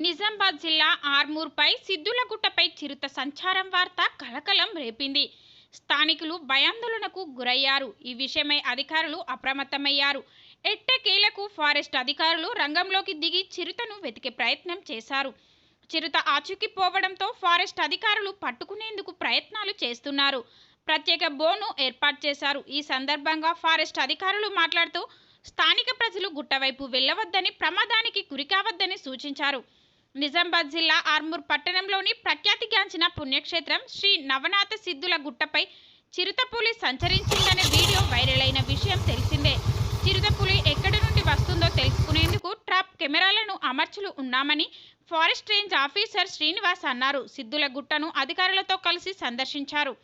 నిజామాబాద్ జిల్లా ఆర్మూర్పై సిద్ధులగుట్టపై చిరుత సంచారం వార్త కలకలం రేపింది. స్థానికులు భయాందోళనకు గురయ్యారు. ఈ విషయమై అధికారులు అప్రమత్తమయ్యారు. ఎట్టకేలకు ఫారెస్ట్ అధికారులు రంగంలోకి దిగి చిరుతను వెతికే ప్రయత్నం చేశారు. చిరుత ఆచూకిపోవడంతో ఫారెస్ట్ అధికారులు పట్టుకునేందుకు ప్రయత్నాలు చేస్తున్నారు. ప్రత్యేక బోను ఏర్పాటు చేశారు. ఈ సందర్భంగా ఫారెస్ట్ అధికారులు మాట్లాడుతూ స్థానిక ప్రజలు గుట్టవైపు వెళ్ళవద్దని ప్రమాదానికి గురికావద్దని సూచించారు. నిజామాబాద్ జిల్లా ఆర్మూర్ పట్టణంలోని ప్రఖ్యాతిగాంచిన పుణ్యక్షేత్రం శ్రీ నవనాథ సిద్ధుల గుట్టపై చిరుతపులి సంచరించిందనే వీడియో వైరల్ అయిన విషయం తెలిసిందే. చిరుతపులి ఎక్కడి నుండి వస్తుందో తెలుసుకునేందుకు ట్రాప్ కెమెరాలను అమర్చులు ఉన్నామని ఫారెస్ట్ రేంజ్ ఆఫీసర్ శ్రీనివాస్ అన్నారు. సిద్ధుల గుట్టను అధికారులతో కలిసి సందర్శించారు.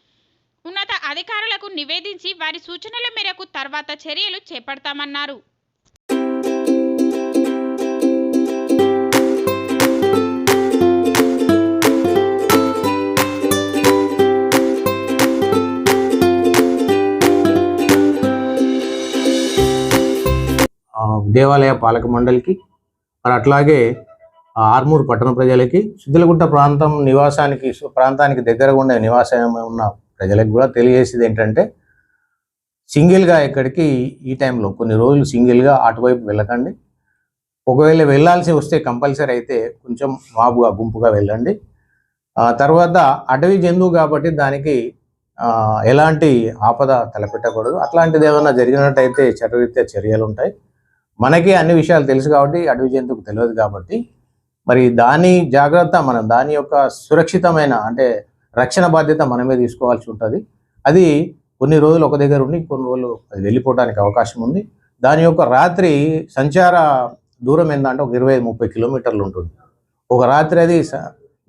ఉన్నత అధికారులకు నివేదించి వారి సూచనల మేరకు తర్వాత చర్యలు చేపడతామన్నారు. దేవాలయ పాలక మండలికి మరి అట్లాగే ఆర్మూర్ పట్టణ ప్రజలకి సిద్దిలగుట్ట ప్రాంతం నివాసానికి ప్రాంతానికి దగ్గరగా ఉండే నివాసం ఉన్న ప్రజలకు కూడా తెలియజేసేది ఏంటంటే సింగిల్గా ఎక్కడికి ఈ టైంలో కొన్ని రోజులు సింగిల్గా అటువైపు వెళ్ళకండి. ఒకవేళ వెళ్ళాల్సి వస్తే కంపల్సరీ అయితే కొంచెం మాబుగా గుంపుగా వెళ్ళండి. తర్వాత అటవీ జంతువు కాబట్టి దానికి ఎలాంటి ఆపద తలపెట్టకూడదు. అట్లాంటిది ఏమైనా జరిగినట్టయితే చట్టరీత్యా చర్యలు ఉంటాయి మనకి అన్ని విషయాలు తెలుసు కాబట్టి అడవి జంతువుకు తెలియదు కాబట్టి మరి దాని జాగ్రత్త మనం దాని యొక్క సురక్షితమైన అంటే రక్షణ బాధ్యత మనమే తీసుకోవాల్సి ఉంటుంది. అది కొన్ని రోజులు ఒక దగ్గర ఉండి కొన్ని రోజులు అది వెళ్ళిపోవడానికి అవకాశం ఉంది. దాని యొక్క రాత్రి సంచార దూరం ఏంటంటే ఒక ఇరవై ముప్పై కిలోమీటర్లు ఉంటుంది. ఒక రాత్రి అది స-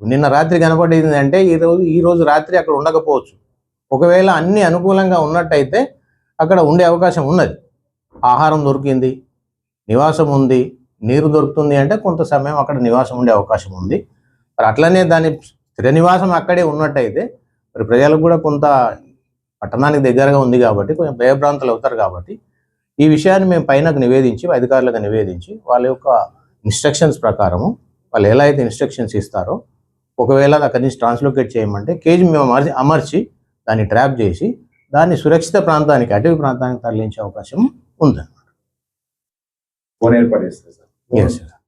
నిన్న రాత్రి కనపడింది అంటే ఈ రోజు రాత్రి అక్కడ ఉండకపోవచ్చు. ఒకవేళ అన్ని అనుకూలంగా ఉన్నట్టయితే అక్కడ ఉండే అవకాశం ఉన్నది. ఆహారం దొరికింది నివాసం ఉంది నీరు దొరుకుతుంది అంటే కొంత సమయం అక్కడ నివాసం ఉండే అవకాశం ఉంది. మరి అట్లనే దాని స్థిర నివాసం అక్కడే ఉన్నట్టయితే మరి ప్రజలకు కూడా కొంత పట్టణానికి దగ్గరగా ఉంది కాబట్టి కొంచెం భయభ్రాంతులు అవుతారు కాబట్టి ఈ విషయాన్ని మేము పైనకు నివేదించి అధికారులకు నివేదించి వాళ్ళ యొక్క ఇన్స్ట్రక్షన్స్ ప్రకారము వాళ్ళు ఎలా అయితే ఇన్స్ట్రక్షన్స్ ఇస్తారో ఒకవేళ అది అక్కడి నుంచి ట్రాన్స్లోకేట్ చేయమంటే కేజీ మేము అమర్చి అమర్చి దాన్ని ట్రాప్ చేసి దాన్ని సురక్షిత ప్రాంతానికి అటవీ ప్రాంతానికి తరలించే అవకాశం ఉంది poner por Yes.